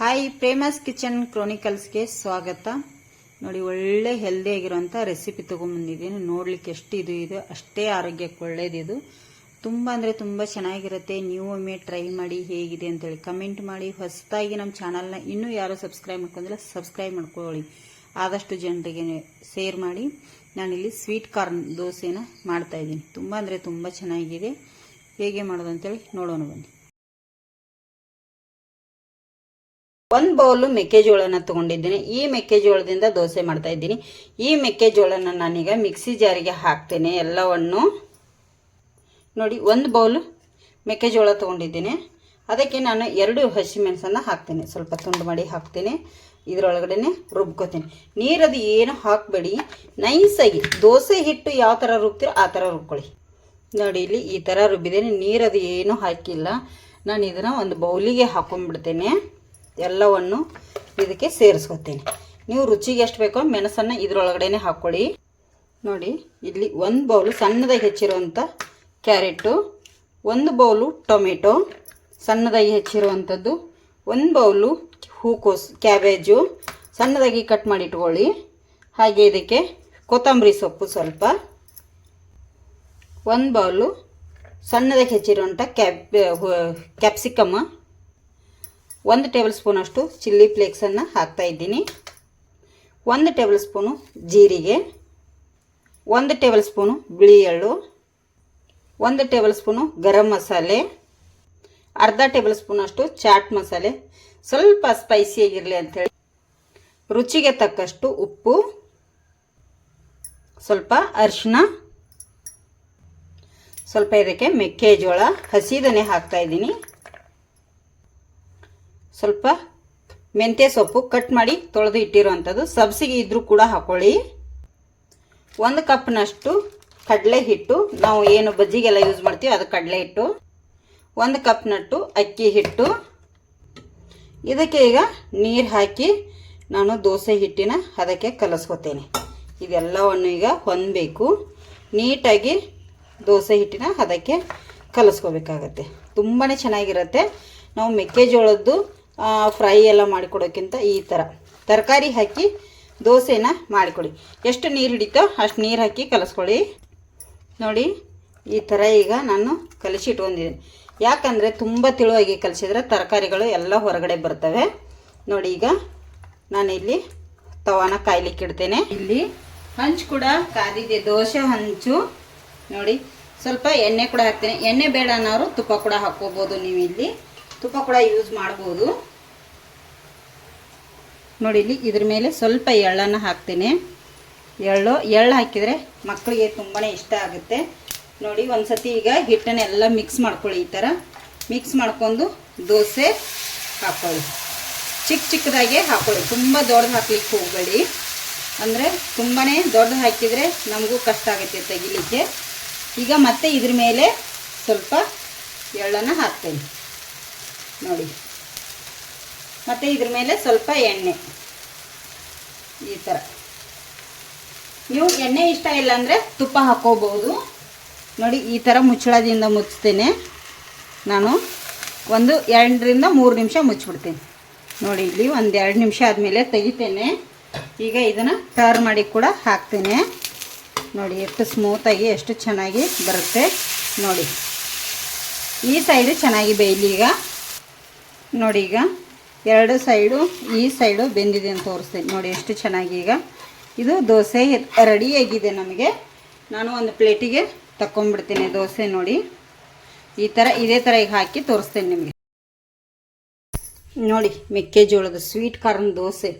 Hi Prema's kitchen ಕ್ರೋನಿಕಲ್ಸ್ಗೆ ಸ್ವಾಗತ. ನೋಡಿ, ಒಳ್ಳೆ ಹೆಲ್ದಿ ಆಗಿರುವಂಥ ರೆಸಿಪಿ ತೊಗೊಂಬಂದಿದ್ದೀನಿ. ನೋಡ್ಲಿಕ್ಕೆ ಎಷ್ಟು ಇದು ಇದು, ಅಷ್ಟೇ ಆರೋಗ್ಯಕ್ಕೆ ಒಳ್ಳೇದಿದು ತುಂಬ ಅಂದರೆ ತುಂಬ ಚೆನ್ನಾಗಿರುತ್ತೆ. ನೀವು ಒಮ್ಮೆ ಟ್ರೈ ಮಾಡಿ ಹೇಗಿದೆ ಅಂತೇಳಿ ಕಮೆಂಟ್ ಮಾಡಿ. ಹೊಸದಾಗಿ ನಮ್ಮ ಚಾನಲ್ನ ಇನ್ನೂ ಯಾರು ಸಬ್ಸ್ಕ್ರೈಬ್ ಮಾಡ್ಕೊಂಡಿಲ್ಲ ಸಬ್ಸ್ಕ್ರೈಬ್ ಮಾಡ್ಕೊಳ್ಳಿ. ಆದಷ್ಟು ಜನರಿಗೆ ಶೇರ್ ಮಾಡಿ. ನಾನಿಲ್ಲಿ ಸ್ವೀಟ್ ಕಾರ್ನ್ ದೋಸೆನ ಮಾಡ್ತಾ ಇದ್ದೀನಿ. ತುಂಬ ಅಂದರೆ ತುಂಬ ಚೆನ್ನಾಗಿದೆ. ಹೇಗೆ ಮಾಡೋದು ಅಂತೇಳಿ ನೋಡೋಣ ಬನ್ನಿ. ಒಂದು ಬೌಲು ಮೆಕ್ಕೆಜೋಳನ ತಗೊಂಡಿದ್ದೀನಿ. ಈ ಮೆಕ್ಕೆಜೋಳದಿಂದ ದೋಸೆ ಮಾಡ್ತಾ ಇದ್ದೀನಿ. ಈ ಮೆಕ್ಕೆಜೋಳನ ನಾನೀಗ ಮಿಕ್ಸಿ ಜಾರಿಗೆ ಹಾಕ್ತೇನೆ ಎಲ್ಲವನ್ನು. ನೋಡಿ, ಒಂದು ಬೌಲು ಮೆಕ್ಕೆಜೋಳ ತಗೊಂಡಿದ್ದೀನಿ. ಅದಕ್ಕೆ ನಾನು ಎರಡು ಹಸಿಮೆಣಸನ್ನು ಹಾಕ್ತೇನೆ. ಸ್ವಲ್ಪ ತುಂಡು ಮಾಡಿ ಹಾಕ್ತೇನೆ. ಇದರೊಳಗಡೆ ರುಬ್ಕೋತೀನಿ. ನೀರದು ಏನು ಹಾಕಬೇಡಿ. ನೈಸಾಗಿ ದೋಸೆ ಹಿಟ್ಟು ಯಾವ ಥರ ರುಬ್ತೀರೋ ಆ ಥರ ರುಬ್ಕೊಳ್ಳಿ. ನೋಡಿ, ಇಲ್ಲಿ ಈ ಥರ ರುಬ್ಬಿದ್ದೇನೆ. ನೀರದು ಏನೂ ಹಾಕಿಲ್ಲ. ನಾನು ಇದನ್ನು ಒಂದು ಬೌಲಿಗೆ ಹಾಕೊಂಡ್ಬಿಡ್ತೇನೆ. ಎಲ್ಲವನ್ನು ಇದಕ್ಕೆ ಸೇರಿಸ್ಕೊತೀನಿ ನೀವು ರುಚಿಗೆ ಎಷ್ಟು ಬೇಕೋ ಮೆಣಸನ್ನು ಇದರೊಳಗಡೆ ಹಾಕ್ಕೊಳ್ಳಿ. ನೋಡಿ, ಇಲ್ಲಿ ಒಂದು ಬೌಲು ಸಣ್ಣದಾಗಿ ಹೆಚ್ಚಿರುವಂಥ ಕ್ಯಾರೆಟು, ಒಂದು ಬೌಲು ಟೊಮೆಟೊ ಸಣ್ಣದಾಗಿ ಹೆಚ್ಚಿರುವಂಥದ್ದು, ಒಂದು ಬೌಲು ಹೂಕೋಸು ಕ್ಯಾಬೇಜು, ಸಣ್ಣದಾಗಿ ಕಟ್ ಮಾಡಿ ಇಟ್ಕೊಳ್ಳಿ. ಹಾಗೆ ಇದಕ್ಕೆ ಕೊತ್ತಂಬರಿ ಸೊಪ್ಪು ಸ್ವಲ್ಪ, ಒಂದು ಬೌಲು ಸಣ್ಣದಾಗಿ ಹೆಚ್ಚಿರುವಂಥ ಕ್ಯಾಪ್ಸಿಕಮ್ ಒಂದು ಟೇಬಲ್ ಸ್ಪೂನಷ್ಟು ಚಿಲ್ಲಿ ಫ್ಲೇಕ್ಸನ್ನು ಹಾಕ್ತಾಯಿದ್ದೀನಿ ಒಂದು ಟೇಬಲ್ ಸ್ಪೂನು ಜೀರಿಗೆ. ಒಂದು ಟೇಬಲ್ ಸ್ಪೂನು ಬಿಳಿ ಎಳ್ಳು. ಒಂದು ಟೇಬಲ್ ಸ್ಪೂನು ಗರಂ ಮಸಾಲೆ. ಅರ್ಧ ಟೇಬಲ್ ಸ್ಪೂನಷ್ಟು ಚಾಟ್ ಮಸಾಲೆ. ಸ್ವಲ್ಪ ಸ್ಪೈಸಿಯಾಗಿರಲಿ ಅಂಥೇಳಿ ರುಚಿಗೆ ತಕ್ಕಷ್ಟು ಉಪ್ಪು. ಸ್ವಲ್ಪ ಅರಿಶಿನ ಸ್ವಲ್ಪ ಇದಕ್ಕೆ ಮೆಕ್ಕೆಜೋಳ. ಹಸಿದನೆ ಹಾಕ್ತಾ ಇದ್ದೀನಿ. ಸ್ವಲ್ಪ ಮೆಂತ್ಯ ಸೊಪ್ಪು ಕಟ್ ಮಾಡಿ ತೊಳೆದು ಇಟ್ಟಿರುವಂಥದ್ದು. ಸಬ್ಸಿಗೆ ಇದ್ದರೂ ಕೂಡ ಹಾಕೊಳ್ಳಿ. ಒಂದು ಕಪ್ನಷ್ಟು ಕಡಲೆ ಹಿಟ್ಟು. ನಾವು ಏನು ಬಜ್ಜಿಗೆಲ್ಲ ಯೂಸ್ ಮಾಡ್ತೀವಿ ಅದು ಕಡಲೆ ಹಿಟ್ಟು. ಒಂದು ಕಪ್ನಟ್ಟು ಅಕ್ಕಿ ಹಿಟ್ಟು. ಇದಕ್ಕೆ ಈಗ ನೀರು ಹಾಕಿ ನಾನು ದೋಸೆ ಹಿಟ್ಟಿನ ಅದಕ್ಕೆ ಕಲಸ್ಕೊತೇನೆ. ಇದೆಲ್ಲವನ್ನು ಈಗ ಹೊಂದಬೇಕು. ನೀಟಾಗಿ ದೋಸೆ ಹಿಟ್ಟಿನ ಅದಕ್ಕೆ ಕಲಸ್ಕೋಬೇಕಾಗತ್ತೆ. ತುಂಬಾ ಚೆನ್ನಾಗಿರುತ್ತೆ. ನಾವು ಮೆಕ್ಕೆಜೋಳದ್ದು ಫ್ರೈ ಎಲ್ಲ ಮಾಡಿಕೊಡೋಕ್ಕಿಂತ ಈ ಥರ ತರಕಾರಿ ಹಾಕಿ, ದೋಸೆನ ಮಾಡಿಕೊಡಿ. ಎಷ್ಟು ನೀರು ಹಿಡಿತೋ ಅಷ್ಟು ನೀರು ಹಾಕಿ ಕಲಸ್ಕೊಳ್ಳಿ. ನೋಡಿ, ಈ ಥರ ಈಗ ನಾನು ಕಲಸಿ ಇಟ್ಕೊಂಡಿದ್ದೀನಿ ಯಾಕಂದರೆ ತುಂಬ ತಿಳುವಾಗಿ ಕಲಸಿದ್ರೆ ತರಕಾರಿಗಳು ಎಲ್ಲ ಹೊರಗಡೆ ಬರ್ತವೆ. ನೋಡಿ ಈಗ ನಾನಿಲ್ಲಿ ತವಾನ ಕಾಯ್ಲಿಕ್ಕೆ ಇಡ್ತೇನೆ. ಇಲ್ಲಿ ಹಂಚು ಕೂಡ ಕಾದಿದೆ, ದೋಸೆ ಹಂಚು. ನೋಡಿ, ಸ್ವಲ್ಪ ಎಣ್ಣೆ ಕೂಡ ಹಾಕ್ತೇನೆ. ಎಣ್ಣೆ ಬೇಡ ಅನ್ನೋರು ತುಪ್ಪ ಕೂಡ ಹಾಕ್ಕೋಬೋದು ನೀವು ಇಲ್ಲಿ ತುಪ್ಪ ಕೂಡ ಯೂಸ್ ಮಾಡ್ಬೋದು. ನೋಡಿ ಇಲ್ಲಿ ಇದ್ರ ಮೇಲೆ ಸ್ವಲ್ಪ ಎಳ್ಳನ್ನು ಹಾಕ್ತೀನಿ. ಎಳ್ಳು ಎಳ್ಳು ಹಾಕಿದರೆ ಮಕ್ಕಳಿಗೆ ತುಂಬಾ ಇಷ್ಟ ಆಗುತ್ತೆ. ನೋಡಿ ಒಂದು ಸತಿ ಈಗ ಹಿಟ್ಟನ್ನೆಲ್ಲ ಮಿಕ್ಸ್ ಮಾಡ್ಕೊಳ್ಳಿ ಈ ಥರ ಮಿಕ್ಸ್ ಮಾಡ್ಕೊಂಡು ದೋಸೆ ಹಾಕ್ಕೊಳ್ಳಿ ಚಿಕ್ಕ ಚಿಕ್ಕದಾಗೆ ಹಾಕ್ಕೊಳ್ಳಿ ತುಂಬ ದೊಡ್ಡದು ಹಾಕ್ಲಿಕ್ಕೆ ಹೋಗಬೇಡಿ. ಅಂದರೆ ತುಂಬಾ ದೊಡ್ಡದು ಹಾಕಿದರೆ ನಮಗೂ ಕಷ್ಟ ಆಗುತ್ತೆ ತೆಗಿಲಿಕ್ಕೆ. ಈಗ ಮತ್ತೆ ಇದ್ರ ಮೇಲೆ ಸ್ವಲ್ಪ ಎಳ್ಳನ್ನು ಹಾಕ್ತೇನೆ. ನೋಡಿ. ಮತ್ತು ಇದ್ರ ಮೇಲೆ ಸ್ವಲ್ಪ ಎಣ್ಣೆ. ಈ ಥರ ನೀವು ಎಣ್ಣೆ ಇಷ್ಟ ಇಲ್ಲ ಅಂದರೆ ತುಪ್ಪ ಹಾಕೋಬೋದು ನೋಡಿ, ಈ ಥರ ಮುಚ್ಚಳದಿಂದ ಮುಚ್ತೇನೆ. ನಾನು ಒಂದು ಎರಡರಿಂದ ಮೂರು ನಿಮಿಷ ಮುಚ್ಚಿಬಿಡ್ತೀನಿ ನೋಡಿ, ಇಲ್ಲಿ ಒಂದು ಎರಡು ನಿಮಿಷ ಆದಮೇಲೆ ತೆಗಿತೇನೆ. ಈಗ ಇದನ್ನು ಟರ್ ಮಾಡಿ ಕೂಡ ಹಾಕ್ತೇನೆ. ನೋಡಿ, ಎಷ್ಟು ಸ್ಮೂತಾಗಿ ಎಷ್ಟು ಚೆನ್ನಾಗಿ ಬರುತ್ತೆ. ನೋಡಿ. ಈ ಸೈಡು ಚೆನ್ನಾಗಿ ಬೇಯಲಿ ಈಗ. ನೋಡಿ ಈಗ ಎರಡು ಸೈಡು, ಈ ಸೈಡು ಬೆಂದಿದೆ ಅಂತ ತೋರಿಸ್ತೀನಿ. ನೋಡಿ ಎಷ್ಟು ಚೆನ್ನಾಗಿ ಈಗ. ಇದು ದೋಸೆ ರೆಡಿಯಾಗಿದೆ ನಮಗೆ. ನಾನು ಒಂದು ಪ್ಲೇಟಿಗೆ ತಗೊಂಡ್ಬಿಡ್ತೇನೆ ದೋಸೆ ನೋಡಿ. ಈ ಥರ ಇದೇ ಥರ ಈಗ ಹಾಕಿ ತೋರಿಸ್ತೇನೆ ನಿಮಗೆ. ನೋಡಿ, ಮೆಕ್ಕೆಜೋಳದ ಸ್ವೀಟ್ ಕಾರ್ನ್ ದೋಸೆ.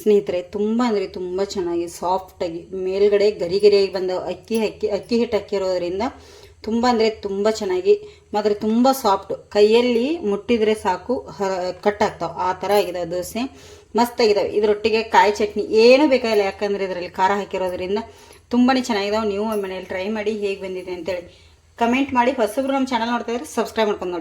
ಸ್ನೇಹಿತರೆ, ತುಂಬ ಅಂದರೆ ತುಂಬ ಚೆನ್ನಾಗಿ ಸಾಫ್ಟಾಗಿ ಮೇಲ್ಗಡೆ ಗರಿ ಗರಿಯಾಗಿ ಬಂದ ಅಕ್ಕಿ ಅಕ್ಕಿ ಅಕ್ಕಿ ಹಿಟ್ಟು ಹಾಕಿರೋದ್ರಿಂದ ತುಂಬ ಅಂದರೆ ತುಂಬ ಚೆನ್ನಾಗಿ, ಮಾತ್ರ ತುಂಬ ಸಾಫ್ಟ್ ಕೈಯಲ್ಲಿ ಮುಟ್ಟಿದರೆ ಸಾಕು ಕಟ್ ಆಗ್ತಾವೆ. ಆ ಥರ ಆಗಿದೆ ದೋಸೆ. ಮಸ್ತಾಗಿದ್ದಾವೆ ಇದರೊಟ್ಟಿಗೆ ಕಾಯಿ ಚಟ್ನಿ ಏನೂ ಬೇಕಾಗಿಲ್ಲ, ಯಾಕಂದರೆ ಇದರಲ್ಲಿ ಖಾರ ಹಾಕಿರೋದ್ರಿಂದ ತುಂಬಾ ಚೆನ್ನಾಗಿದಾವೆ. ನೀವು ಮನೇಲಿ ಟ್ರೈ ಮಾಡಿ ಹೇಗೆ ಬಂದಿದೆ ಅಂತೇಳಿ. ಕಮೆಂಟ್ ಮಾಡಿ. ಹೊಸಬ್ರು ನಮ್ಮ ಚಾನಲ್ ನೋಡ್ತಾ ಇದ್ರೆ ಸಬ್ಸ್ಕ್ರೈಬ್ ಮಾಡ್ಕೊಂಡು